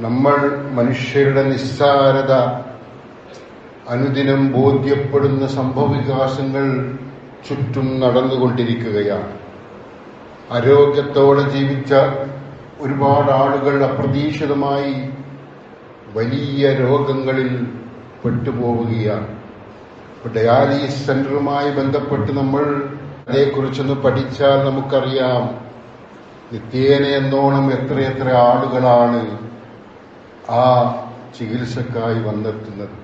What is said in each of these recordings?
നമ്മൾ മനുഷ്യരുടെ നിസ്സാരത അനുദിനം ബോധ്യപ്പെടുന്ന സംഭവവികാസങ്ങൾ ചുറ്റും നടന്നുകൊണ്ടിരിക്കുകയാണ്. ആരോഗ്യത്തോടെ ജീവിച്ച ഒരുപാട് ആളുകൾ അപ്രതീക്ഷിതമായി വലിയ രോഗങ്ങളിൽ പെട്ടുപോവുകയാണ്. ഡയാലിസിസ് സെന്ററുമായി ബന്ധപ്പെട്ട് നമ്മൾ അതേക്കുറിച്ചൊന്ന് പഠിച്ചാൽ നമുക്കറിയാം. നിത്യേന എന്നോണം എത്രയെത്ര ആളുകളാണ് ആ ചികിത്സക്കായി വന്നെത്തുന്നത്.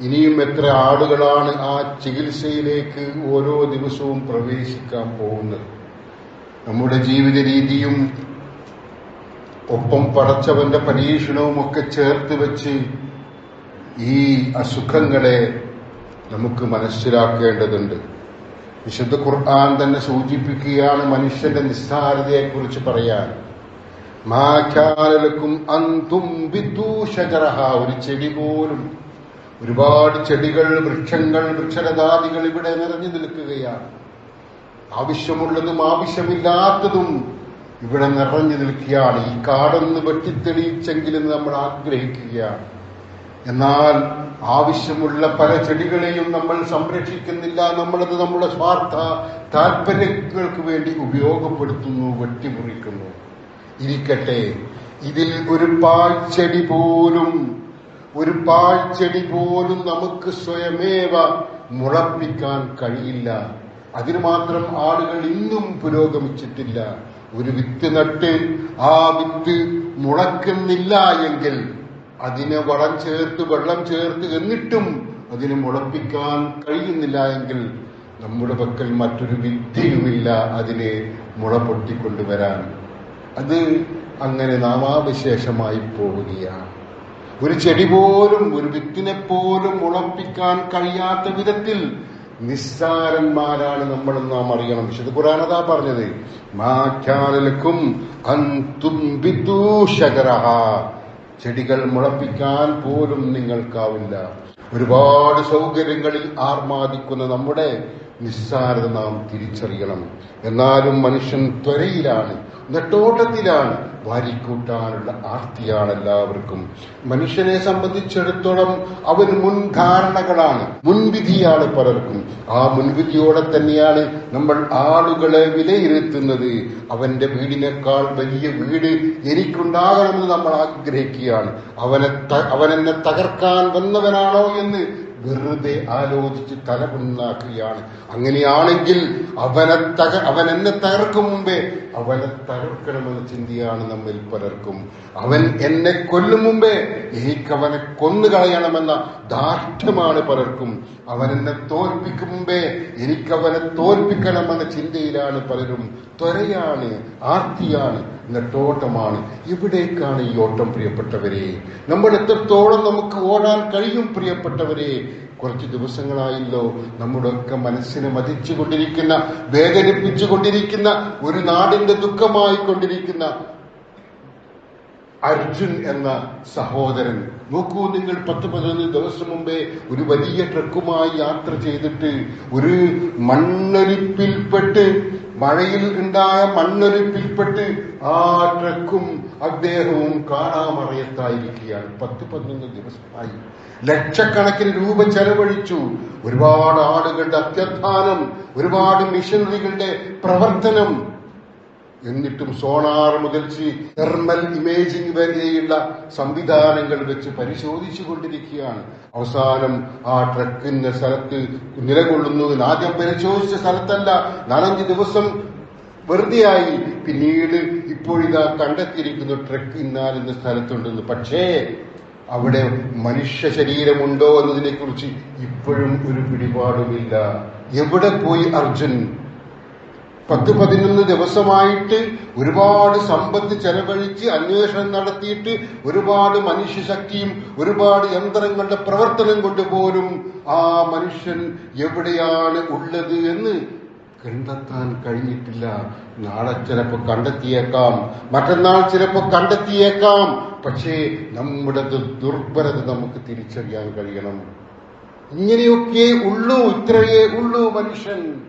ഇനിയും എത്ര ആളുകളാണ് ആ ചികിത്സയിലേക്ക് ഓരോ ദിവസവും പ്രവേശിക്കാൻ പോകുന്നത്? നമ്മുടെ ജീവിത രീതിയും ഒപ്പം പടച്ചവന്റെ പരീക്ഷണവും ഒക്കെ ചേർത്ത് വെച്ച് ഈ അസുഖങ്ങളെ നമുക്ക് മനസ്സിലാക്കേണ്ടതുണ്ട്. വിശുദ്ധ ഖുർആൻ തന്നെ സൂചിപ്പിക്കുകയാണ് മനുഷ്യന്റെ നിസ്സാരതയെക്കുറിച്ച് പറയാൻ. മാഖ്യാനലക്കും അന്തും വിദൂഷജറഹ ഒരു ചെടി പോലും ഒരുപാട് ചെടികൾ വൃക്ഷങ്ങൾ വൃക്ഷരഥാദികൾ ഇവിടെ നിറഞ്ഞു നിൽക്കുകയാണ്. ആവശ്യമുള്ളതും ആവശ്യമില്ലാത്തതും ഇവിടെ നിറഞ്ഞു നിൽക്കുകയാണ്. ഈ കാടൊന്ന് വെട്ടിത്തെളിയിച്ചെങ്കിലും നമ്മൾ ആഗ്രഹിക്കുകയാണ്. എന്നാൽ ആവശ്യമുള്ള പല ചെടികളെയും നമ്മൾ സംരക്ഷിക്കുന്നില്ല. നമ്മളത് നമ്മുടെ സ്വാർത്ഥ താല്പര്യങ്ങൾക്ക് വേണ്ടി ഉപയോഗപ്പെടുത്തുന്നു വെട്ടിമുറിക്കുന്നു. ഇരിക്കട്ടെ. ഇതിൽ ഒരു പാഴ്ചെടി പോലും ഒരു പാഴ്ചെടി പോലും നമുക്ക് സ്വയമേവ മുളപ്പിക്കാൻ കഴിയില്ല. അതിന് മാത്രം ആളുകൾ ഇന്നും പുരോഗമിച്ചിട്ടില്ല. ഒരു വിത്ത് നട്ട് ആ വിത്ത് മുളക്കുന്നില്ല എങ്കിൽ അതിനെ വളം ചേർത്ത് വെള്ളം ചേർത്ത് എന്നിട്ടും അതിന് മുളപ്പിക്കാൻ കഴിയുന്നില്ല എങ്കിൽ നമ്മുടെ പക്കൽ മറ്റൊരു വിദ്യയുമില്ല അതിനെ മുള പൊട്ടിക്കൊണ്ടുവരാൻ അത് അങ്ങനെ നാമാവിശേഷമായി പോവുകയാണ്. ഒരു ചെടി പോലും ഒരു വിത്തിനെ പോലും മുളപ്പിക്കാൻ കഴിയാത്ത വിധത്തിൽ നിസ്സാരന്മാരാണ് നമ്മൾ നാം അറിയണം. വിശുദ്ധ ഖുറാനതാ പറഞ്ഞത് മാഖ്യാനലക്കും അന്തുംബിദൂഷകരഹ ചെടികൾ മുളപ്പിക്കാൻ പോലും നിങ്ങൾക്കാവില്ല. ഒരുപാട് സൗകര്യങ്ങളിൽ ആർമാദിക്കുന്ന നമ്മുടെ നിസ്സാരത നാം തിരിച്ചറിയണം. എന്നാലും മനുഷ്യൻ ത്വരയിലാണ്. നെട്ടോട്ടത്തിലാണ് വാരിക്കൂട്ടാനുള്ള ആർത്തിയാണ് എല്ലാവർക്കും. മനുഷ്യനെ സംബന്ധിച്ചിടത്തോളം അവൻ മുൻധാരണകളാണ്. മുൻവിധിയാണ് പലർക്കും. ആ മുൻവിധിയോടെ തന്നെയാണ് നമ്മൾ ആളുകളെ വിലയിരുത്തുന്നത്. അവന്റെ വീടിനേക്കാൾ വലിയ വീട് എനിക്കുണ്ടാകണമെന്ന് നമ്മൾ ആഗ്രഹിക്കുകയാണ്. അവനെ അവനെന്നെ തകർക്കാൻ വന്നവനാണോ എന്ന് വെറുതെ ആലോചിച്ച് തലപുണ്ണാക്കുകയാണ് അങ്ങനെയാണെങ്കിൽ അവനെ തക അവൻ എന്നെ തകർക്കും മുമ്പേ അവനെ തകർക്കണമെന്ന ചിന്തയാണ് നമ്മിൽ പലർക്കും. അവൻ എന്നെ കൊല്ലും മുമ്പേ എനിക്കവനെ കൊന്നുകളയണമെന്ന ദാർഢ്യമാണ് പലർക്കും. അവൻ എന്നെ തോൽപ്പിക്കും മുമ്പേ എനിക്കവനെ തോൽപ്പിക്കണമെന്ന ചിന്തയിലാണ് പലരും. ത്വരയാണ് ആർത്തിയാണ് നെട്ടോട്ടമാണ് ഇവിടേക്കാണ് ഈ ഓട്ടം പ്രിയപ്പെട്ടവരെ. നമ്മൾ എത്രത്തോളം നമുക്ക് ഓടാൻ കഴിയും പ്രിയപ്പെട്ടവരെ. കുറച്ച് ദിവസങ്ങളായല്ലോ നമ്മുടെ ഒക്കെ മനസ്സിനെ വേദനിപ്പിച്ചു കൊണ്ടിരിക്കുന്ന ഒരു നാടിന്റെ ദുഃഖമായി കൊണ്ടിരിക്കുന്ന അർജുൻ എന്ന സഹോദരൻ നോക്കൂ നിങ്ങൾ പത്ത് പതിനൊന്ന് ദിവസം മുമ്പേ ഒരു വലിയ ട്രക്കുമായി യാത്ര ചെയ്തിട്ട് ഒരു മണ്ണൊലിപ്പിൽപ്പെട്ട് മഴയിൽ ഉണ്ടായ മണ്ണൊലിപ്പിൽപ്പെട്ട് ആ ട്രക്കും അദ്ദേഹവും കാണാമറയത്തായിരിക്കുകയാണ്. പത്ത് പതിനൊന്ന് ദിവസമായി. ലക്ഷക്കണക്കിന് രൂപ ചെലവഴിച്ചു. ഒരുപാട് ആളുകളുടെ അത്യധ്വാനം ഒരുപാട് മിഷനറികളുടെ പ്രവർത്തനം എന്നിട്ടും സോണാർ മുതൽ തെർമൽ ഇമേജിംഗ് വരെയുള്ള സംവിധാനങ്ങൾ വെച്ച് പരിശോധിച്ചു കൊണ്ടിരിക്കുകയാണ് അവസാനം ആ ട്രക്കിന്റെ സ്ഥലത്ത് നിലകൊള്ളുന്നു ആദ്യം പരിശോധിച്ച സ്ഥലത്തല്ല നാലഞ്ച് ദിവസം വെറുതെയായി. പിന്നീട് ഇപ്പോഴിതാ കണ്ടെത്തിയിരിക്കുന്നു ട്രക്ക് ഇന്നാലെന്ന സ്ഥലത്തുണ്ടെന്ന്. പക്ഷേ അവിടെ മനുഷ്യ ശരീരമുണ്ടോ എന്നതിനെ കുറിച്ച് ഇപ്പോഴും ഒരു പിടിപാടുമില്ല. എവിടെ പോയി അർജുൻ? പത്ത് പതിനൊന്ന് ദിവസമായിട്ട് ഒരുപാട് സമ്പത്ത് ചെലവഴിച്ച് അന്വേഷണം നടത്തിയിട്ട് ഒരുപാട് മനുഷ്യശക്തിയും ഒരുപാട് യന്ത്രങ്ങളുടെ പ്രവർത്തനം കൊണ്ടുപോലും ആ മനുഷ്യൻ എവിടെയാണ് ഉള്ളത് എന്ന് കണ്ടെത്താൻ കഴിഞ്ഞിട്ടില്ല. നാളെ ചിലപ്പോൾ കണ്ടെത്തിയേക്കാം. മറ്റന്നാൾ ചിലപ്പോൾ കണ്ടെത്തിയേക്കാം. പക്ഷേ നമ്മുടെ ദുർബലത നമുക്ക് തിരിച്ചറിയാൻ കഴിയണം. ഇങ്ങനെയൊക്കെ ഉള്ളൂ ഇത്രയേ ഉള്ളൂ മനുഷ്യൻ.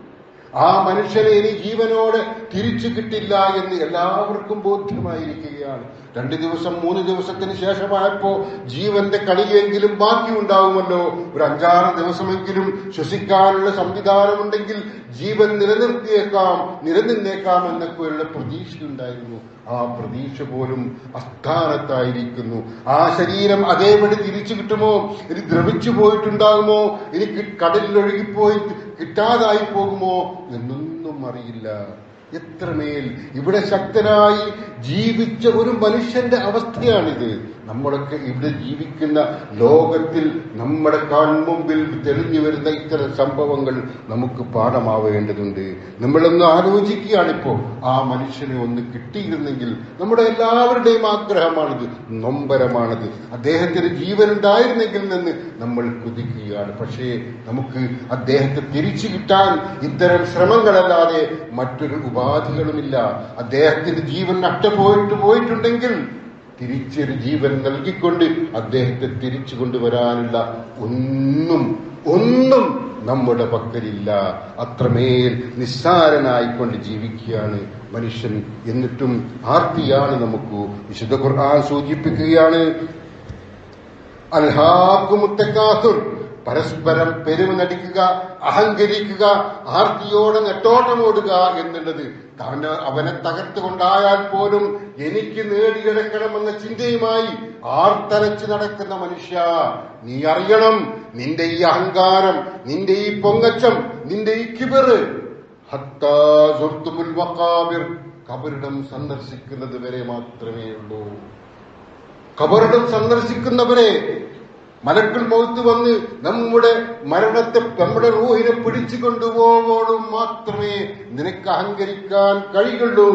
ആ മനുഷ്യനെ ഇനി ജീവനോടെ തിരിച്ചു കിട്ടില്ല എന്ന് എല്ലാവർക്കും ബോധ്യമായിരിക്കുകയാണ്. രണ്ട് ദിവസം മൂന്ന് ദിവസത്തിന് ശേഷമായപ്പോ ജീവന്റെ കളിയെങ്കിലും ബാക്കിയുണ്ടാവുമല്ലോ. ഒരു അഞ്ചാറ് ദിവസമെങ്കിലും ശ്വസിക്കാനുള്ള സംവിധാനമുണ്ടെങ്കിൽ ജീവൻ നിലനിർത്തിയേക്കാം നിലനിന്നേക്കാം എന്നൊക്കെയുള്ള പ്രതീക്ഷയുണ്ടായിരുന്നു. ആ പ്രതീക്ഷ പോലും അസ്ഥാനത്തായിരിക്കുന്നു. ആ ശരീരം അതേപടി തിരിച്ചു കിട്ടുമോ? ഇനി ദ്രവിച്ചു പോയിട്ടുണ്ടാകുമോ? ഇനി കടലിലൊഴുകിപ്പോയി കിട്ടാതായി പോകുമോ? എന്നൊന്നും അറിയില്ല. എത്രമേൽ. ഇവിടെ ശക്തനായി ജീവിച്ച ഒരു മനുഷ്യന്റെ അവസ്ഥയാണിത്. നമ്മളൊക്കെ ഇവിടെ ജീവിക്കുന്ന ലോകത്തിൽ നമ്മുടെ കൺമുമ്പിൽ തെളിഞ്ഞു വരുന്ന ഇത്തരം സംഭവങ്ങൾ നമുക്ക് പാഠമാവേണ്ടതുണ്ട്. നമ്മളൊന്ന് ആലോചിക്കുകയാണിപ്പോൾ ആ മനുഷ്യനെ ഒന്ന് കിട്ടിയിരുന്നെങ്കിൽ നമ്മുടെ എല്ലാവരുടെയും ആഗ്രഹമാണിത് നൊമ്പരമാണിത്. അദ്ദേഹത്തിന് ജീവൻ ഉണ്ടായിരുന്നെങ്കിൽ നിന്ന് നമ്മൾ കുതിക്കുകയാണ്. പക്ഷേ നമുക്ക് അദ്ദേഹത്തെ തിരിച്ചു കിട്ടാൻ ഇത്തരം ശ്രമങ്ങളല്ലാതെ മറ്റൊരു ഉപാധികളുമില്ല. അദ്ദേഹത്തിന് ജീവൻ നഷ്ടപോയിട്ട് പോയിട്ടുണ്ടെങ്കിൽ തിരിച്ചൊരു ജീവൻ നൽകിക്കൊണ്ട് അദ്ദേഹത്തെ തിരിച്ചു കൊണ്ടുവരാനുള്ള ഒന്നും ഒന്നും നമ്മുടെ പക്കലില്ല. അത്രമേൽ നിസ്സാരനായിക്കൊണ്ട് ജീവിക്കുകയാണ് മനുഷ്യൻ. എന്നിട്ടും ആർത്തിയാണ് നമുക്ക് വിശുദ്ധ ഖുർആൻ സൂചിപ്പിക്കുകയാണ്. അൽഹാക്കുമുത്തക്കാസുർ പരസ്പരം പെരുമ നടിക്കുക അഹങ്കരിക്കുക ആർത്തിയോടെ നെട്ടോട്ടമോടുക എന്നുള്ളത് താൻ അവനെ തകർത്തുകൊണ്ടായാൽ പോലും എനിക്ക് നേടിയെടുക്കണമെന്ന ചിന്തയുമായി ആർത്തലച്ചു നടക്കുന്ന മനുഷ്യ. നീ അറിയണം നിന്റെ ഈ അഹങ്കാരം നിന്റെ ഈ പൊങ്ങച്ചം നിന്റെ ഈ കിബറ് കബറിടം സന്ദർശിക്കുന്നത് വരെ മാത്രമേ ഉള്ളൂ. കബറിടം സന്ദർശിക്കുന്നവരെ മലക്കുൽ മുഖത്ത് വന്ന് നമ്മുടെ മരണത്തെ നമ്മുടെ റൂഹിനെ പിടിച്ചു കൊണ്ടുപോകുമ്പോഴും മാത്രമേ നിനക്ക് അഹങ്കരിക്കാൻ കഴിയുള്ളൂ.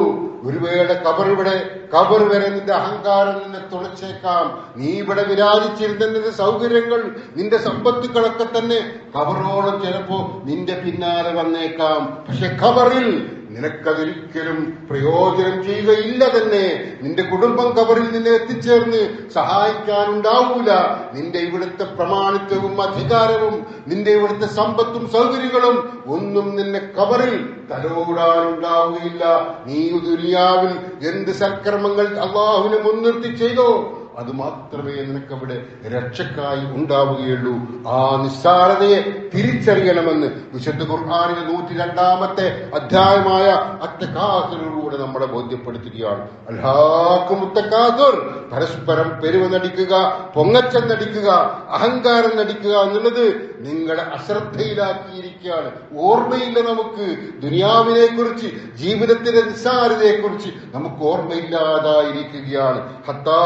ഒരു വേള കബർ ഇവിടെ കബർ വരെ നിന്റെ അഹങ്കാരം നിന്നെ തുളച്ചേക്കാം. നീ ഇവിടെ വിരാജിച്ചിരുന്ന നിന്റെ സൗകര്യങ്ങൾ നിന്റെ സമ്പത്തുക്കളൊക്കെ തന്നെ കബറോളം ചിലപ്പോ നിന്റെ പിന്നാലെ വന്നേക്കാം. പക്ഷെ ഖബറിൽ നിനക്കതൊരിക്കലും പ്രയോജനം ചെയ്യുകയില്ല തന്നെ. നിന്റെ കുടുംബം കബറിൽ നിന്നെ എത്തിച്ചേർന്ന് സഹായിക്കാനുണ്ടാവൂല. നിന്റെ ഇവിടുത്തെ പ്രമാണിത്വവും അധികാരവും നിന്റെ ഇവിടുത്തെ സമ്പത്തും സൗകര്യങ്ങളും ഒന്നും നിന്നെ കബറിൽ തലോടാനുണ്ടാവുകയില്ല. നീ ദുനിയാവിൽ എന്ത് സൽക്കർമ്മങ്ങൾ അള്ളാഹുവിനെ മുൻനിർത്തി ചെയ്തോ? അത് മാത്രമേ നിനക്കവിടെ രക്ഷക്കായി ഉണ്ടാവുകയുള്ളൂ. ആ നിസ്സാരതയെ തിരിച്ചറിയണമെന്ന് വിശുദ്ധ ഖുർആാനിലെ നൂറ്റി രണ്ടാമത്തെ അധ്യായമായ അത്തക്കാസുറിലൂടെ നമ്മളെ ബോധ്യപ്പെടുത്തുകയാണ്. അൽഹാക്കുമുത്തക്കാസുർ പരസ്പരം പെരുവ നടിക്കുക പൊങ്ങച്ചം നടിക്കുക അഹങ്കാരം നടിക്കുക എന്നുള്ളത് നിങ്ങളെ അശ്രദ്ധയിലാക്കിയിരിക്കുകയാണ്. ഓർമ്മയില്ല നമുക്ക് ദുനിയാവിനെ കുറിച്ച് ജീവിതത്തിന്റെ നിസ്സാരതയെ കുറിച്ച് നമുക്ക് ഓർമ്മയില്ലാതായിരിക്കുകയാണ്. ഹത്താ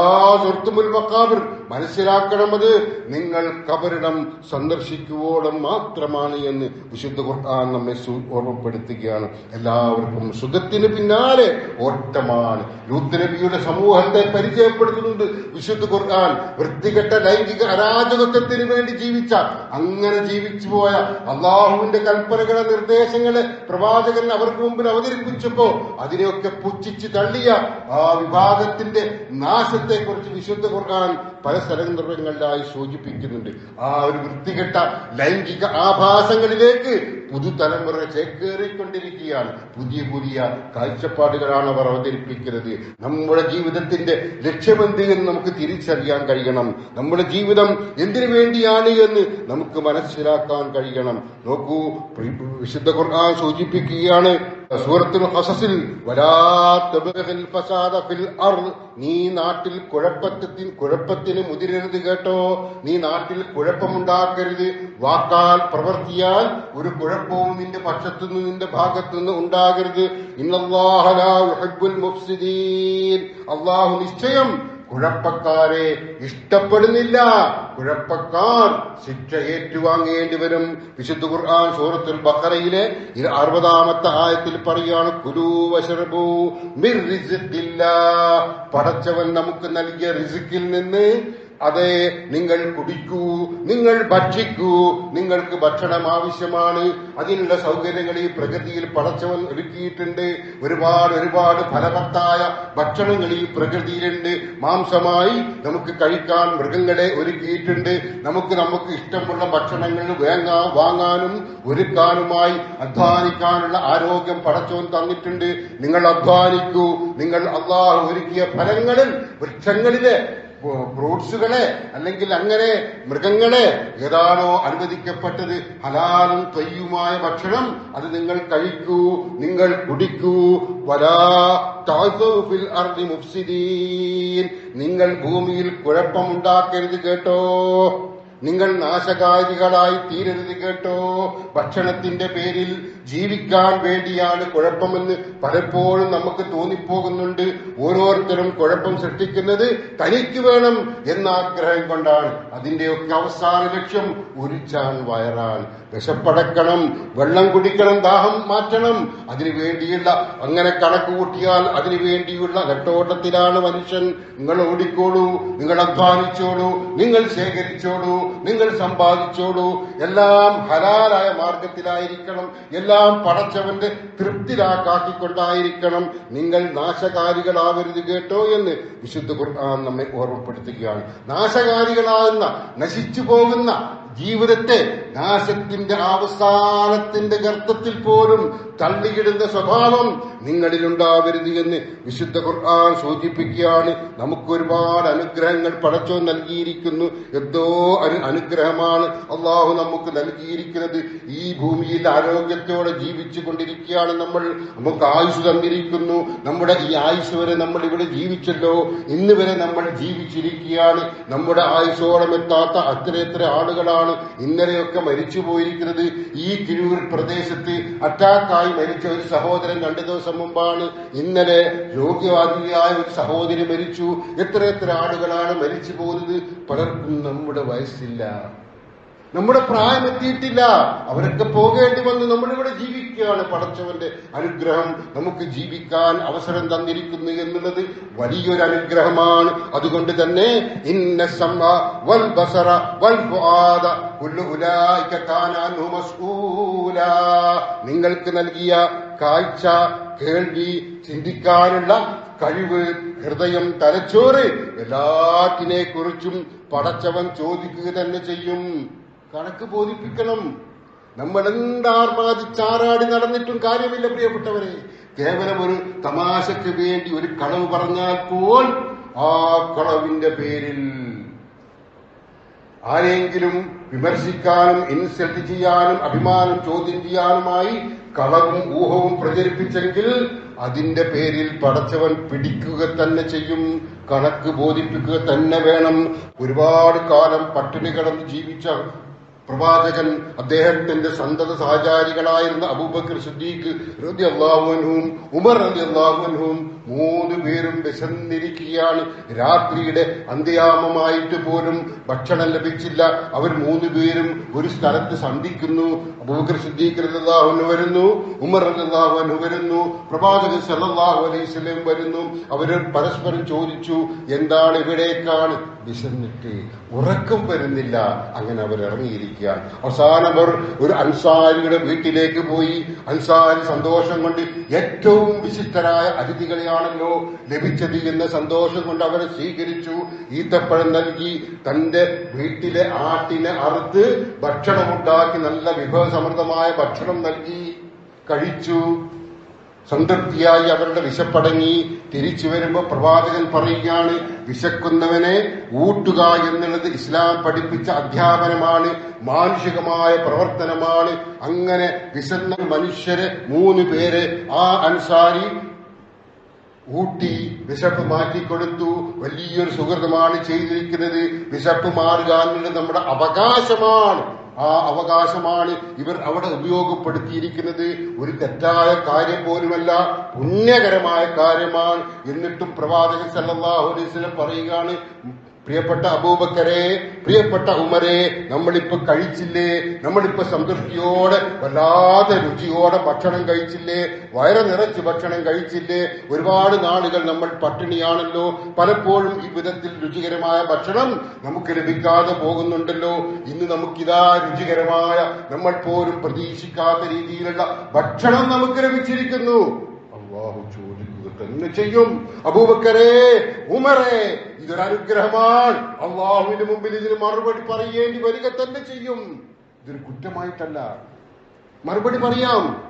സുർത്തുമുൽ മക്കാബിർ മനസ്സിലാക്കണമത് നിങ്ങൾ കബറിടം സന്ദർശിക്കുവോളം മാത്രമാണ് എന്ന് വിശുദ്ധ ഖുർആൻ നമ്മെ ഓർമ്മപ്പെടുത്തുകയാണ്. എല്ലാവർക്കും സുഖത്തിന് പിന്നാലെ ഓട്ടമാണ്. ലൂത്ത് നബിയുടെ സമൂഹത്തെ പരിചയപ്പെടുത്തുന്നുണ്ട് വിശുദ്ധ ഖുർആൻ. വൃത്തികെട്ട ലൈംഗിക അരാജകത്വത്തിന് വേണ്ടി ജീവിച്ച അങ്ങനെ ജീവിച്ചു പോയ അള്ളാഹുവിന്റെ കൽപ്പനകളെ നിർദ്ദേശങ്ങളെ പ്രവാചകൻ അവർക്ക് മുമ്പിൽ അവതരിപ്പിച്ചപ്പോ അതിനെയൊക്കെ പുച്ഛിച്ച് തള്ളിയ ആ വിഭാഗത്തിന്റെ നാശത്തെ കുറിച്ച് വിശുദ്ധ ഖുർആൻ പല സ്ഥലങ്ങളിലായി സൂചിപ്പിക്കുന്നുണ്ട്. ആ ഒരു വൃത്തികെട്ട ലൈംഗിക ആഭാസങ്ങളിലേക്ക് പുതുതലമുറ ചേക്കേറിക്കൊണ്ടിരിക്കുകയാണ്. പുതിയ പുതിയ കാഴ്ചപ്പാടുകളാണ് അവർ അവതരിപ്പിക്കുന്നത്. നമ്മുടെ ജീവിതത്തിന്റെ ലക്ഷ്യമെന്ത് എന്ന് നമുക്ക് തിരിച്ചറിയാൻ കഴിയണം. നമ്മുടെ ജീവിതം എന്തിനു വേണ്ടിയാണ് എന്ന് നമുക്ക് മനസ്സിലാക്കാൻ കഴിയണം. നോക്കൂ വിശുദ്ധ ഖുർആൻ സൂചിപ്പിക്കുകയാണ് സൂറത്തുൽ ഹസസിൽ നീ നാട്ടിൽ കുഴപ്പത്തിൽ കുഴപ്പത്തിന് മുതിരരുത് കേട്ടോ. നീ നാട്ടിൽ കുഴപ്പമുണ്ടാക്കരുത്. വാക്കാൽ പ്രവർത്തിയാൽ ഒരു കുഴപ്പവും നിന്റെ പക്ഷത്തുനിന്ന് നിന്റെ ഭാഗത്തുനിന്ന് ഉണ്ടാകരുത്. അള്ളാഹു നിശ്ചയം കുഴപ്പക്കാരെ ഇഷ്ടപ്പെടുന്നില്ല. കുഴപ്പക്കാർ ശിക്ഷ ഏറ്റുവാങ്ങേണ്ടി വരും. വിശുദ്ധ ഖുർആൻ സൂറത്തുൽ ബഖറയിലെ അറുപതാമത്തെ ആയത്തിൽ പറയാണ് പടച്ചവൻ നമുക്ക് നൽകിയ റിസിക്കിൽ നിന്ന് അതെ നിങ്ങൾ കുടിക്കൂ നിങ്ങൾ ഭക്ഷിക്കൂ നിങ്ങൾക്ക് ഭക്ഷണം ആവശ്യമാണ്. അതിനുള്ള സൗകര്യങ്ങൾ ഈ പ്രകൃതിയിൽ പടച്ചവൻ ഒരുക്കിയിട്ടുണ്ട്. ഒരുപാട് ഒരുപാട് ഫലവത്തായ ഭക്ഷണങ്ങൾ ഈ പ്രകൃതിയിലുണ്ട്. മാംസമായി നമുക്ക് കഴിക്കാൻ മൃഗങ്ങളെ ഒരുക്കിയിട്ടുണ്ട്. നമുക്ക് നമുക്ക് ഇഷ്ടമുള്ള ഭക്ഷണങ്ങൾ വേങ്ങാ വാങ്ങാനും ഒരുക്കാനുമായി അധ്വാനിക്കാനുള്ള ആരോഗ്യം പടച്ചവൻ തന്നിട്ടുണ്ട്. നിങ്ങൾ അധ്വാനിക്കൂ. നിങ്ങൾ അള്ളാഹു ഒരുക്കിയ ഫലങ്ങളിൽ വൃക്ഷങ്ങളിലെ ഫ്രൂട്ട്സുകളെ അല്ലെങ്കിൽ അങ്ങനെ മൃഗങ്ങളെ ഏതാണോ അനുവദിക്കപ്പെട്ടത് ഹലാലും ത്വയ്യുമായ ഭക്ഷണം അത് നിങ്ങൾ കഴിക്കൂ നിങ്ങൾ കുടിക്കൂ. വലാ ഫിൽ അർദി മുഫ്സിദീൻ. നിങ്ങൾ ഭൂമിയിൽ കുഴപ്പമുണ്ടാക്കരുത് കേട്ടോ. നിങ്ങൾ നാശകാരികളായി തീരരുത് കേട്ടോ. ഭക്ഷണത്തിന്റെ പേരിൽ ജീവിക്കാൻ വേണ്ടിയാണ് കുഴപ്പമെന്ന് പലപ്പോഴും നമുക്ക് തോന്നിപ്പോകുന്നുണ്ട്. ഓരോരുത്തരും കുഴപ്പം സൃഷ്ടിക്കുന്നത് തനിക്ക് വേണം എന്ന ആഗ്രഹം കൊണ്ടാണ്. അതിന്റെയൊക്കെ അവസാന ലക്ഷ്യം ചാൻ വയറാൻ. വിശപ്പടക്കണം വെള്ളം കുടിക്കണം ദാഹം മാറ്റണം. അതിനു വേണ്ടിയുള്ള അങ്ങനെ കണക്ക് കൂട്ടിയാൽ അതിനു വേണ്ടിയുള്ള ഘട്ടോട്ടത്തിലാണ് മനുഷ്യൻ. നിങ്ങൾ ഓടിക്കോളൂ നിങ്ങൾ അധ്വാനിച്ചോളൂ നിങ്ങൾ ശേഖരിച്ചോളൂ നിങ്ങൾ സമ്പാദിച്ചോളൂ. എല്ലാം ഹലാലായ മാർഗത്തിലായിരിക്കണം എല്ലാം പടച്ചവന്റെ തൃപ്തിരാക്കാക്കിക്കൊണ്ടായിരിക്കണം. നിങ്ങൾ നാശകാരികളാവരുത് കേട്ടോ എന്ന് വിശുദ്ധ ഖുർആൻ നമ്മെ ഓർമ്മപ്പെടുത്തുകയാണ്. നാശകാരികളാകുന്ന നശിച്ചു പോകുന്ന ജീവിതത്തെ നാശത്തിന്റെ അവസാനത്തിന്റെ ഗർത്തത്തിൽ പോലും തള്ളിയിടുന്ന സ്വഭാവം നിങ്ങളിൽ നിങ്ങളിലുണ്ടാവരുത് എന്ന് വിശുദ്ധ ഖുർആൻ സൂചിപ്പിക്കുകയാണ്. നമുക്ക് ഒരുപാട് അനുഗ്രഹങ്ങൾ പടച്ചോ നൽകിയിരിക്കുന്നു. എന്തോ അനുഗ്രഹമാണ് അള്ളാഹു നമുക്ക് നൽകിയിരിക്കുന്നത്. ഈ ഭൂമിയിൽ ആരോഗ്യത്തോടെ ജീവിച്ചു കൊണ്ടിരിക്കുകയാണ് നമ്മൾ. നമുക്ക് ആയുസ് തന്നിരിക്കുന്നു. നമ്മുടെ ഈ ആയുസ് വരെ നമ്മൾ ഇവിടെ ജീവിച്ചല്ലോ. ഇന്ന് വരെ നമ്മൾ ജീവിച്ചിരിക്കുകയാണ്. നമ്മുടെ ആയുസോളം എത്താത്ത അത്ര എത്ര ആളുകളാണ് ഇന്നലെയൊക്കെ മരിച്ചു പോയിരിക്കുന്നത്? ഈ കിഴൂർ പ്രദേശത്ത് അറ്റാക്കായി മരിച്ച ഒരു സഹോദരൻ രണ്ടു ദിവസം മുമ്പാണ് ഇന്നലെ രോഗ്യവാദിയായ ഒരു സഹോദരി മരിച്ചു. എത്ര എത്ര ആളുകളാണ് മരിച്ചു പോകുന്നത് പലർക്കും നമ്മുടെ വയസ്സില്ല. നമ്മുടെ പ്രായം എത്തിയിട്ടില്ല. അവരൊക്കെ പോകേണ്ടി വന്ന് നമ്മളിവിടെ ജീവിക്കുകയാണ്. പടച്ചവന്റെ അനുഗ്രഹം നമുക്ക് ജീവിക്കാൻ അവസരം തന്നിരിക്കുന്നു എന്നുള്ളത് വലിയൊരു അനുഗ്രഹമാണ്. അതുകൊണ്ട് തന്നെ ഇന്ന ബസറ വൽ നിങ്ങൾക്ക് നൽകിയ കാഴ്ച കേൾവി ചിന്തിക്കാനുള്ള കഴിവ് ഹൃദയം തലച്ചോറ് എല്ലാറ്റിനെ കുറിച്ചും പടച്ചവൻ ചോദിക്കുക തന്നെ ചെയ്യും. കണക്ക് ബോധിപ്പിക്കണം. നമ്മൾ എന്താർമാതിച്ചാറാടി നടന്നിട്ടും കാര്യമില്ല പ്രിയപ്പെട്ടവരെ. കേവലം ഒരു തമാശയ്ക്ക് വേണ്ടി ഒരു കളവ് പറഞ്ഞാൽ പോൽ ആ കളവിന്റെ പേരിൽ ആരെങ്കിലും വിമർശിക്കാനും ഇൻസൾട്ട് ചെയ്യാനും അഭിമാനം ചോദ്യം ചെയ്യാനുമായി കളവും ഊഹവും പ്രചരിപ്പിച്ചെങ്കിൽ അതിന്റെ പേരിൽ പടച്ചവൻ പിടിക്കുക തന്നെ ചെയ്യും കണക്ക് ബോധിപ്പിക്കുക തന്നെ വേണം. ഒരുപാട് കാലം പട്ടിണി കിടന്ന് ജീവിച്ച പ്രവാചകൻ അദ്ദേഹത്തിന്റെ സന്തത സഹചാരികളായിരുന്ന അബൂബക്കർ സുദ്ദീഖ് റബി അള്ളാഹുനും ഉമർ റബി അള്ളാഹുനും മൂന്ന് പേരും വിശന്നിരിക്കുകയാണ്. രാത്രിയുടെ അന്ത്യാമമായിട്ട് പോലും ഭക്ഷണം ലഭിച്ചില്ല. അവർ മൂന്ന് പേരും ഒരു സ്ഥലത്ത് സന്ധിക്കുന്നു. അബൂബക്കർ സിദ്ദീഖ് റതി അള്ളാഹുന് വരുന്നു. ഉമർ അള്ളാഹുന് വരുന്നു. പ്രവാചകൻ സല്ലല്ലാഹു അലൈസ്ലം വരുന്നു. അവർ പരസ്പരം ചോദിച്ചു എന്താണ് ഇവിടേക്കാണ്? വിശന്നിട്ട് ഉറക്കം വരുന്നില്ല. അങ്ങനെ അവർ ഇറങ്ങിയിരിക്കുകയാണ്. അവസാനം അവർ ഒരു അൻസാരിയുടെ വീട്ടിലേക്ക് പോയി. അൻസാരി സന്തോഷം കൊണ്ട് ഏറ്റവും വിശിഷ്ടരായ അതിഥികളെയാണല്ലോ ലഭിച്ചത് എന്ന സന്തോഷം കൊണ്ട് അവരെ സ്വീകരിച്ചു. ഈത്തപ്പഴം നൽകി തന്റെ വീട്ടിലെ ആട്ടിനെ അറുത്ത് ഭക്ഷണമുണ്ടാക്കി നല്ല വിഭവസമൃദ്ധമായ ഭക്ഷണം നൽകി. കഴിച്ചു. സംതൃപ്തിയായി അവരുടെ വിശപ്പടങ്ങി തിരിച്ചു വരുമ്പോൾ പ്രവാചകൻ പറയുകയാണ് വിശക്കുന്നവനെ ഊട്ടുക എന്നുള്ളത് ഇസ്ലാം പഠിപ്പിച്ച അധ്യാപനമാണ് മാനുഷികമായ പ്രവർത്തനമാണ്. അങ്ങനെ വിശന്ന മനുഷ്യരെ മൂന്ന് പേരെ ആ അൻസാരി ഊട്ടി വിശപ്പ് മാറ്റിക്കൊടുത്തു വലിയൊരു സുഹൃതമാണ് ചെയ്തിരിക്കുന്നത്. വിശപ്പ് മാറുക എന്നുള്ളത് നമ്മുടെ അവകാശമാണ്. ആ അവകാശമാണ് ഇവർ അവിടെ ഉപയോഗപ്പെടുത്തിയിരിക്കുന്നത്. ഒരു തെറ്റായ കാര്യം പോലുമല്ല പുണ്യകരമായ കാര്യമാണ്. എന്നിട്ടും പ്രവാചകൻ വസല്ലം പറയുകയാണ് പ്രിയപ്പെട്ട അബൂബക്കരെ പ്രിയപ്പെട്ട ഉമരെ നമ്മളിപ്പോ കഴിച്ചില്ലേ? നമ്മളിപ്പോ സംതൃപ്തിയോടെ വല്ലാതെ രുചിയോടെ ഭക്ഷണം കഴിച്ചില്ലേ? വയറ് നിറച്ച് ഭക്ഷണം കഴിച്ചില്ലേ? ഒരുപാട് നാളുകൾ നമ്മൾ പട്ടിണിയാണല്ലോ. പലപ്പോഴും ഈ വിധത്തിൽ രുചികരമായ ഭക്ഷണം നമുക്ക് ലഭിക്കാതെ പോകുന്നുണ്ടല്ലോ. ഇന്ന് നമുക്കിതാ രുചികരമായ നമ്മൾ പോലും പ്രതീക്ഷിക്കാത്ത രീതിയിലുള്ള ഭക്ഷണം നമുക്ക് ലഭിച്ചിരിക്കുന്നു. അള്ളാഹു ചോദിക്കുക തന്നെ ചെയ്യും. അബൂബക്കരെ ഉമറെ ഇതൊരു അനുഗ്രഹമാണ് അള്ളാഹുവിന്റെ മുമ്പിൽ ഇതിന് മറുപടി പറയേണ്ടി വരിക തന്നെ ചെയ്യും. ഇതൊരു കുറ്റമായിട്ടല്ല. മറുപടി പറയാം.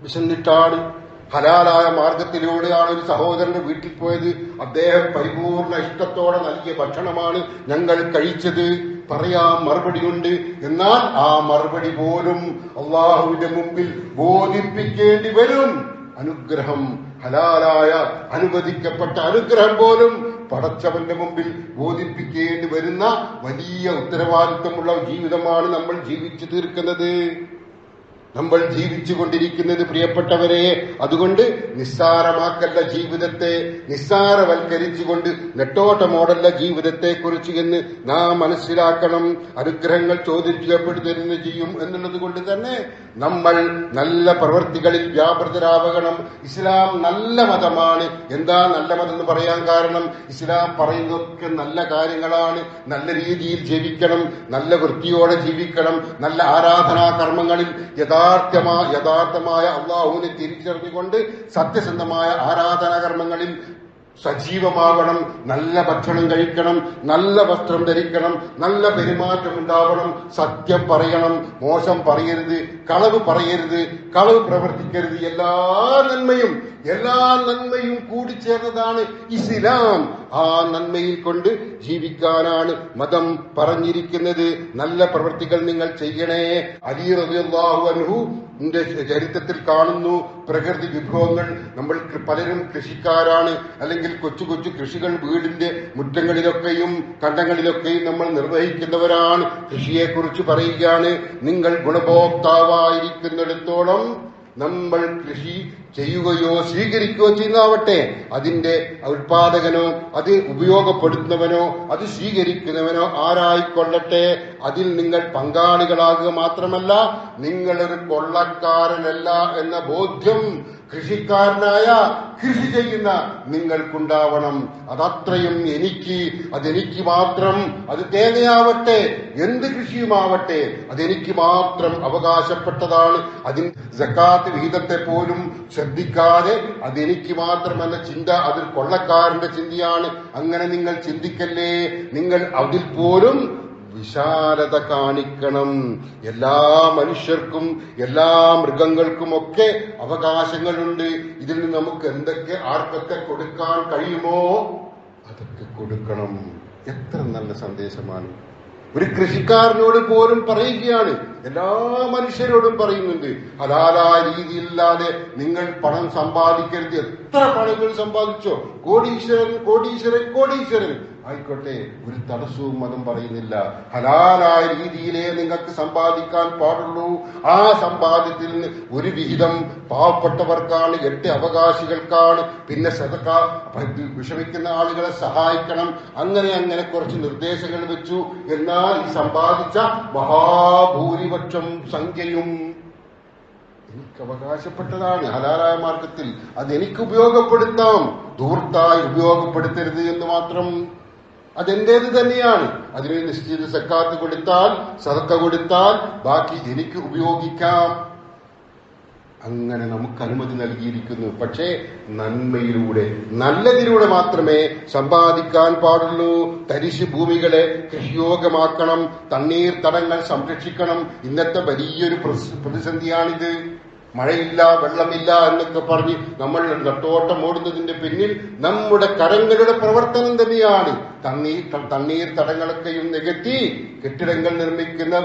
വിശന്നിട്ടാണ് ഹലാലായ മാർഗത്തിലൂടെയാണ് ഒരു സഹോദരന്റെ വീട്ടിൽ പോയത്. അദ്ദേഹം പരിപൂർണ ഇഷ്ടത്തോടെ നൽകിയ ഭക്ഷണമാണ് ഞങ്ങൾ കഴിച്ചത്. പറയാം മറുപടിയുണ്ട്. എന്നാൽ ആ മറുപടി പോലും അള്ളാഹുവിന്റെ മുമ്പിൽ ബോധിപ്പിക്കേണ്ടി വരും. അനുഗ്രഹം ഹലാലായ അനുവദിക്കപ്പെട്ട അനുഗ്രഹം പോലും പടച്ചവന്റെ മുമ്പിൽ ബോധിപ്പിക്കേണ്ടി വരുന്ന വലിയ ഉത്തരവാദിത്വമുള്ള ജീവിതമാണ് നമ്മൾ ജീവിച്ചു തീർക്കുന്നത്. നമ്മൾ ജീവിച്ചു കൊണ്ടിരിക്കുന്നത് പ്രിയപ്പെട്ടവരെ അതുകൊണ്ട് നിസ്സാരമാക്കല്ല ജീവിതത്തെ നിസ്സാരവൽക്കരിച്ചുകൊണ്ട് നെട്ടോട്ടമോടല്ല ജീവിതത്തെ കുറിച്ച് എന്ന് നാം മനസ്സിലാക്കണം അനുഗ്രഹങ്ങൾ ചോദിക്കപ്പെടുത്തരുന്ന് ചെയ്യും എന്നുള്ളത് കൊണ്ട് തന്നെ നമ്മൾ നല്ല പ്രവൃത്തികളിൽ വ്യാപൃതരാവണം. ഇസ്ലാം നല്ല മതമാണ്. എന്താ നല്ല മതം എന്ന് പറയാൻ കാരണം? ഇസ്ലാം പറയുന്നതൊക്കെ നല്ല കാര്യങ്ങളാണ്. നല്ല രീതിയിൽ ജീവിക്കണം നല്ല വൃത്തിയോടെ ജീവിക്കണം നല്ല ആരാധനാ കർമ്മങ്ങളിൽ യഥാർത്ഥമായ യഥാർത്ഥമായ അള്ളാഹുവിനെ തിരിച്ചറിഞ്ഞുകൊണ്ട് സത്യസന്ധമായ ആരാധനാ കർമ്മങ്ങളിൽ സജീവമാകണം നല്ല ഭക്ഷണം കഴിക്കണം നല്ല വസ്ത്രം ധരിക്കണം നല്ല പെരുമാറ്റം ഉണ്ടാവണം സത്യം പറയണം മോശം പറയരുത് കളവ് പറയരുത് കളവ് പ്രവർത്തിക്കരുത്. എല്ലാ നന്മയും എല്ലാ നന്മയും കൂടിച്ചേർന്നതാണ് ഇസ്ലാം. ആ നന്മയിൽ കൊണ്ട് ജീവിക്കാനാണ് മതം പറഞ്ഞിരിക്കുന്നത്. നല്ല പ്രവൃത്തികൾ നിങ്ങൾ ചെയ്യണേ. അലി റളിയല്ലാഹു അനുഹു ചരിത്രത്തിൽ കാണുന്നു. പ്രകൃതി വിഭവങ്ങൾ നമ്മൾ പലരും കൃഷിക്കാരാണ്. അല്ലെങ്കിൽ കൊച്ചു കൊച്ചു കൃഷികൾ വീടിന്റെ മുറ്റങ്ങളിലൊക്കെയും കണ്ടങ്ങളിലൊക്കെയും നമ്മൾ നിർവഹിക്കുന്നവരാണ്. കൃഷിയെക്കുറിച്ച് പറയുകയാണ്. നിങ്ങൾ ഗുണഭോക്താവായിരിക്കുന്നിടത്തോളം നമ്മൾ കൃഷി ചെയ്യുകയോ സ്വീകരിക്കുകയോ ചെയ്യുന്നതാവട്ടെ അതിന്റെ ഉൽപാദകനോ അത് ഉപയോഗപ്പെടുത്തുന്നവനോ അത് സ്വീകരിക്കുന്നവനോ ആരായിക്കൊള്ളട്ടെ അതിൽ നിങ്ങൾ പങ്കാളികളാകുക മാത്രമല്ല നിങ്ങളൊരു കൊള്ളക്കാരനല്ല എന്ന ബോധ്യം കൃഷിക്കാരനായ കൃഷി ചെയ്യുന്ന നിങ്ങൾക്കുണ്ടാവണം. അതത്രയും എനിക്ക് അതെനിക്ക് മാത്രം അത് തേങ്ങയാവട്ടെ എന്ത് കൃഷിയുമാവട്ടെ അതെനിക്ക് മാത്രം അവകാശപ്പെട്ടതാണ്. അതിൻ ജക്കാത്ത് വിഹിതത്തെ പോലും ശ്രദ്ധിക്കാതെ അതെനിക്ക് മാത്രം എന്ന ചിന്ത അതിൽ കൊള്ളക്കാരന്റെ ചിന്തയാണ്. അങ്ങനെ നിങ്ങൾ ചിന്തിക്കല്ലേ? നിങ്ങൾ അതിൽ പോലും വിശാലത കാണിക്കണം. എല്ലാ മനുഷ്യർക്കും എല്ലാ മൃഗങ്ങൾക്കും ഒക്കെ അവകാശങ്ങളുണ്ട്. ഇതിൽ നിന്ന് നമുക്ക് എന്തൊക്കെ ആർക്കൊക്കെ കൊടുക്കാൻ കഴിയുമോ അതൊക്കെ കൊടുക്കണം. എത്ര നല്ല സന്ദേശമാണ്. ഒരു കൃഷിക്കാരനോട് പോലും പറയുകയാണ്. എല്ലാ മനുഷ്യരോടും പറയുന്നുണ്ട്. ഹലാലായ രീതിയില്ലാതെ നിങ്ങൾ പണം സമ്പാദിക്കരുത്. എത്ര പണങ്ങൾ സമ്പാദിച്ചോ? കോടീശ്വരൻ കോടീശ്വരൻ കോടീശ്വരൻ. ആയിക്കോട്ടെ ഒരു തടസ്സവും മതം പറയുന്നില്ല. ഹലാലായ രീതിയിലേ നിങ്ങൾക്ക് സമ്പാദിക്കാൻ പാടുള്ളൂ. ആ സമ്പാദ്യത്തിൽ ഒരു വിഹിതം പാവപ്പെട്ടവർക്കാണ് എട്ട് അവകാശികൾക്കാണ്. പിന്നെ ശതക വിഷമിക്കുന്ന ആളുകളെ സഹായിക്കണം. അങ്ങനെ അങ്ങനെ കുറച്ച് നിർദ്ദേശങ്ങൾ വെച്ചു. എന്നാൽ ഈ സമ്പാദിച്ച മഹാഭൂരിപക്ഷം സംഖ്യയും എനിക്ക് അവകാശപ്പെട്ടതാണ്. ഹലാലായ മാർഗത്തിൽ അത് എനിക്ക് ഉപയോഗപ്പെടുത്താം. ധൂർത്തായി ഉപയോഗപ്പെടുത്തരുത് എന്ന് മാത്രം അതെന്റേത് തന്നെയാണ്? അതിന് നിശ്ചിത സക്കാത്ത് കൊടുത്താൽ സതക്ക കൊടുത്താൽ ബാക്കി എനിക്ക് ഉപയോഗിക്കാം. അങ്ങനെ നമുക്ക് അനുമതി നൽകിയിരിക്കുന്നു. പക്ഷേ നന്മയിലൂടെ നല്ലതിലൂടെ മാത്രമേ സമ്പാദിക്കാൻ പാടുള്ളൂ. തരിശു ഭൂമികളെ കൃഷിയോഗ്യമാക്കണം തണ്ണീർ തടങ്ങൾ സംരക്ഷിക്കണം. ഇന്നത്തെ വലിയൊരു പ്രതിസന്ധിയാണിത്. മഴയില്ല വെള്ളമില്ല എന്നൊക്കെ പറഞ്ഞ് നമ്മൾ നട്ടോട്ടം ഓടുന്നതിന്റെ പിന്നിൽ നമ്മുടെ കരങ്ങളുടെ പ്രവർത്തനം തന്നെയാണ്. തണ്ണീർ തണ്ണീർ തടങ്ങളൊക്കെയും നികത്തി കെട്ടിടങ്ങൾ നിർമ്മിക്കുന്ന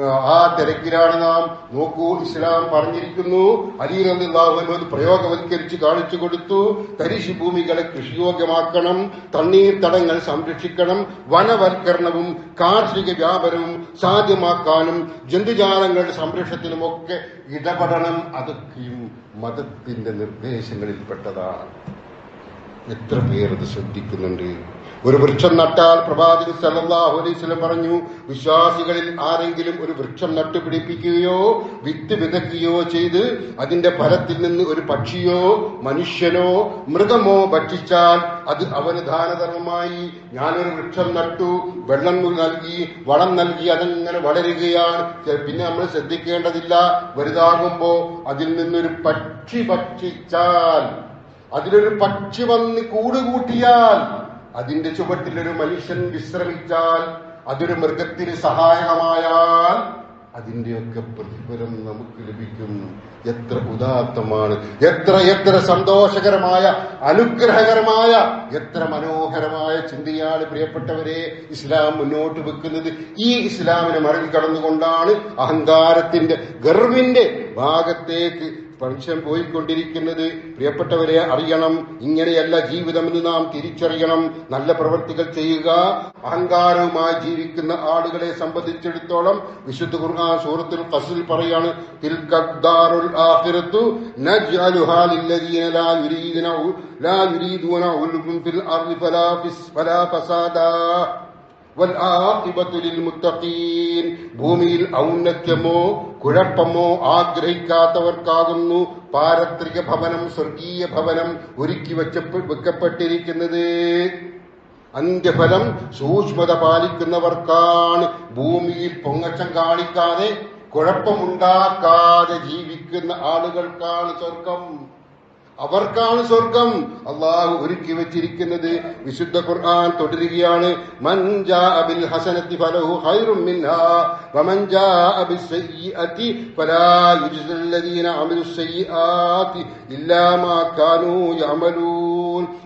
ആ, തിരക്കിലാണ് നാം. നോക്കൂ ഇസ്ലാം പറഞ്ഞിരിക്കുന്നു. അലീറല്ലാഹുവിന് അത് പ്രയോഗവൽക്കരിച്ച് കാണിച്ചു കൊടുത്തു. തരിശു ഭൂമികളെ കൃഷിയോഗ്യമാക്കണം. തണ്ണീർ തടങ്ങൾ സംരക്ഷിക്കണം. വനവൽക്കരണവും കാർഷിക വ്യാപനവും സാധ്യമാക്കാനും ജന്തുജാലങ്ങളുടെ സംരക്ഷണത്തിനുമൊക്കെ ഇടപെടണം. അതൊക്കെയും മതത്തിന്റെ നിർദ്ദേശങ്ങളിൽപ്പെട്ടതാണ്. എത്ര പേർ അത് ശ്രദ്ധിക്കുന്നുണ്ട്? ഒരു വൃക്ഷം നട്ടാൽ പ്രവാചകൻ സല്ലല്ലാഹു അലൈഹി വസല്ലം പറഞ്ഞു വിശ്വാസികളിൽ ആരെങ്കിലും ഒരു വൃക്ഷം നട്ടുപിടിപ്പിക്കുകയോ വിത്ത് വിതയ്ക്കുകയോ ചെയ്ത് അതിന്റെ ഫലത്തിൽ നിന്ന് ഒരു പക്ഷിയോ മനുഷ്യനോ മൃഗമോ ഭക്ഷിച്ചാൽ അത് അവന് ദാനധർമ്മമായി. ഞാനൊരു വൃക്ഷം നട്ടു വെള്ളം നൽകി വളം നൽകി അതങ്ങനെ വളരുകയാണ്. പിന്നെ നമ്മൾ ശ്രദ്ധിക്കേണ്ടതില്ല വലുതാകുമ്പോ അതിൽ നിന്നൊരു പക്ഷി ഭക്ഷിച്ചാൽ അതിലൊരു പക്ഷി വന്ന് കൂടുകൂട്ടിയാൽ അതിന്റെ ചുവട്ടിലൊരു മനുഷ്യൻ വിശ്രമിച്ചാൽ അതൊരു മൃഗത്തിന് സഹായകമായാൽ അതിന്റെയൊക്കെ പ്രതിഫലം നമുക്ക് ലഭിക്കും. എത്ര ഉദാത്തമാണ് എത്ര എത്ര സന്തോഷകരമായ അനുഗ്രഹകരമായ എത്ര മനോഹരമായ ചിന്തയാണ് പ്രിയപ്പെട്ടവരെ ഇസ്ലാം മുന്നോട്ട് വെക്കുന്നത്. ഈ ഇസ്ലാമിനെ മറികടന്നുകൊണ്ടാണ് അഹങ്കാരത്തിന്റെ ഗർവിന്റെ ഭാഗത്തേക്ക് മനുഷ്യൻ പോയിക്കൊണ്ടിരിക്കുന്നത് പ്രിയപ്പെട്ടവരെ അറിയണം. ഇങ്ങനെയല്ല ജീവിതം എന്ന് നാം തിരിച്ചറിയണം. നല്ല പ്രവൃത്തികൾ ചെയ്യുക. അഹങ്കാരവുമായി ജീവിക്കുന്ന ആളുകളെ സംബന്ധിച്ചിടത്തോളം വിശുദ്ധ ഖുർആൻ സൂറത്തുൽ ഖസ്ൽ പറയാണ് തിൽക്കദ്ദാറുൽ നജ്അലുഹാ ലില്ലദീന ലാ ലാ ഫിൽ ഫലാ ഫിസ് ഫലാ ഫസാദാ. ഭൂമിയിൽ ഔന്നത്യമോ കുഴപ്പമോ ആഗ്രഹിക്കാത്തവർക്കാകുന്നു പാരത്രിക ഭവനം സ്വർഗീയ ഭവനം ഒരുക്കി വെച്ച വെക്കപ്പെട്ടിരിക്കുന്നത്. അന്ത്യഫലം സൂക്ഷ്മത പാലിക്കുന്നവർക്കാണ്. ഭൂമിയിൽ പൊങ്ങച്ചം കാണിക്കാതെ കുഴപ്പമുണ്ടാക്കാതെ ജീവിക്കുന്ന ആളുകൾക്കാണ് സ്വർഗം. അവർക്കാണ് സ്വർഗം അള്ളാഹു ഒരുക്കി വെച്ചിരിക്കുന്നത് വിശുദ്ധ ഖുർആൻ തുടരുകയാണ് മൻ ജാഅ ബിൽ ഹസനത്തി ഫലഹു ഖൈറും മിൻഹാ വമൻ ജാഅ ബിസ്സയ്യിഅതി ഫലാ യുജ്സൽ ലദീന അമിലു സയ്യിആതി ഇല്ലാ മാ കാനൂ യഅമലൂൻ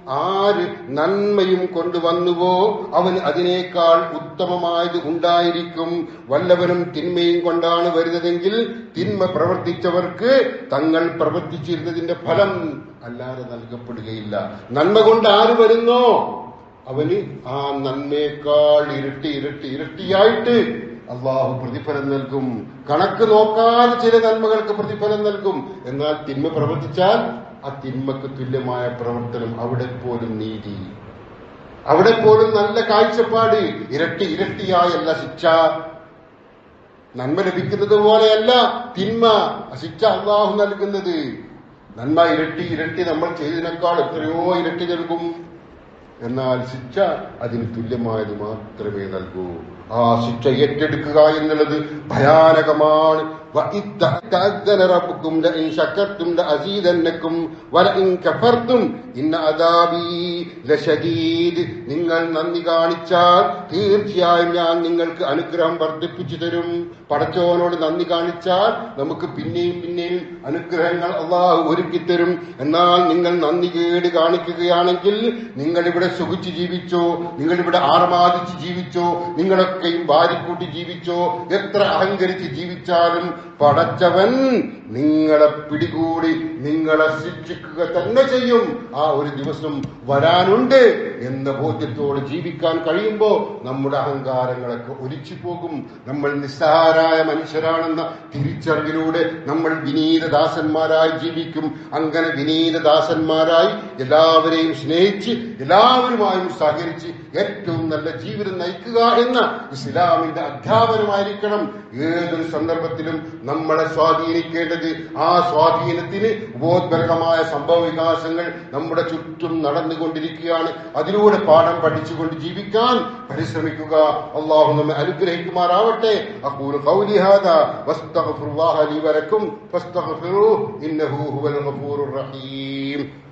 ആര് നന്മയും കൊണ്ടുവന്നുവോ അവന് അതിനേക്കാൾ ഉത്തമമായത് ഉണ്ടായിരിക്കും. വല്ലവനും തിന്മയും കൊണ്ടാണ് വരുന്നതെങ്കിൽ തിന്മ പ്രവർത്തിച്ചവർക്ക് തങ്ങൾ പ്രവർത്തിച്ചിരുന്നതിന്റെ ഫലം അല്ലാതെ നൽകപ്പെടുകയില്ല. നന്മ കൊണ്ട് ആര് വരുന്നോ? അവന് ആ നന്മയേക്കാൾ ഇരട്ടി ഇരട്ടി ഇരട്ടിയായിട്ട് അള്ളാഹു പ്രതിഫലം നൽകും. കണക്ക് നോക്കാതെ ചില നന്മകൾക്ക് പ്രതിഫലം നൽകും. എന്നാൽ തിന്മ പ്രവർത്തിച്ചാൽ ആ തിന്മക്ക് തുല്യമായ പ്രവർത്തനം അവിടെ പോലും നീതി. അവിടെ പോലും നല്ല കാഴ്ചപ്പാട്. ഇരട്ടി ഇരട്ടിയായല്ല ശിക്ഷ. നന്മ ലഭിക്കുന്നത് പോലെയല്ല തിന്മ. ശിക്ഷ അള്ളാഹു നൽകുന്നത്. നന്മ ഇരട്ടി ഇരട്ടി നമ്മൾ ചെയ്തതിനേക്കാൾ എത്രയോ ഇരട്ടി നൽകും. എന്നാൽ ശിക്ഷ അതിന് തുല്യമായത് മാത്രമേ നൽകൂ. ആ ശിക്ഷ ഏറ്റെടുക്കുക എന്നുള്ളത് ഭയാനകമാണ്. تَأَذَّنَ رَبُّكُمْ لَئِنْ شَكَرْتُمْ لَأَزِيدَنَّكُمْ وَلَئِنْ كَفَرْتُمْ إِنَّ عَذَابِي لَشَدِيدٌ നിങ്ങൾ നന്ദി കാണിച്ചാൽ തീർച്ചയായും ഞാൻ നിങ്ങൾക്ക് അനുഗ്രഹം വർദ്ധിപ്പിച്ചു തരും പടച്ചവനോട് നന്ദി കാണിച്ചാൽ നമുക്ക് പിന്നെയും പിന്നെയും അനുഗ്രഹങ്ങൾ അള്ളാഹു ഒരുക്കി തരും എന്നാൽ നിങ്ങൾ നന്ദി കേട് കാണിക്കുകയാണെങ്കിൽ നിങ്ങൾ ഇവിടെ സുഖിച്ച് ജീവിച്ചോ നിങ്ങൾ ഇവിടെ ആർമാദിച്ച് ജീവിച്ചോ നിങ്ങളൊക്കെയും വാരിക്കൂട്ടി ജീവിച്ചോ എത്ര അഹങ്കരിച്ച് ജീവിച്ചാലും പടച്ചവൻ നിങ്ങളെ പിടികൂടി നിങ്ങളെ ശിക്ഷിക്കുക തന്നെ ചെയ്യും. ആ ഒരു ദിവസം വരാനുണ്ട് എന്ന ബോധ്യത്തോട് ജീവിക്കാൻ കഴിയുമ്പോ നമ്മുടെ അഹങ്കാരങ്ങളൊക്കെ ഒലിച്ചു പോകും നമ്മൾ നിസ്സഹാരായ മനുഷ്യരാണെന്ന തിരിച്ചറിവിലൂടെ നമ്മൾ വിനീതദാസന്മാരായി ജീവിക്കും. അങ്ങനെ വിനീതദാസന്മാരായി എല്ലാവരെയും സ്നേഹിച്ച് എല്ലാവരുമായും സഹകരിച്ച് ഏറ്റവും നല്ല ജീവിതം നയിക്കുക എന്ന ഇസ്ലാമിന്റെ അധ്യാപനമായിരിക്കണം. ഏതൊരു സന്ദർഭത്തിലും നമ്മളെ സ്വാധീനിക്കേണ്ടത് ആ സ്വാധീനത്തിന് ഉപോദ്ഗ്രഹമായ സംഭവ വികാസങ്ങൾ നമ്മുടെ ചുറ്റും നടന്നുകൊണ്ടിരിക്കുകയാണ്. അതിലൂടെ പാഠം പഠിച്ചുകൊണ്ട് ജീവിക്കാൻ പരിശ്രമിക്കുക. അള്ളാഹു നമ്മെ അനുഗ്രഹിക്കുമാറാവട്ടെ. അഖൂലു ഖൗലി ഹാദാ. വസ്തഗ്ഫിറുല്ലാഹ വലക്കും ഇന്നഹു ഹുവൽ റഹീം.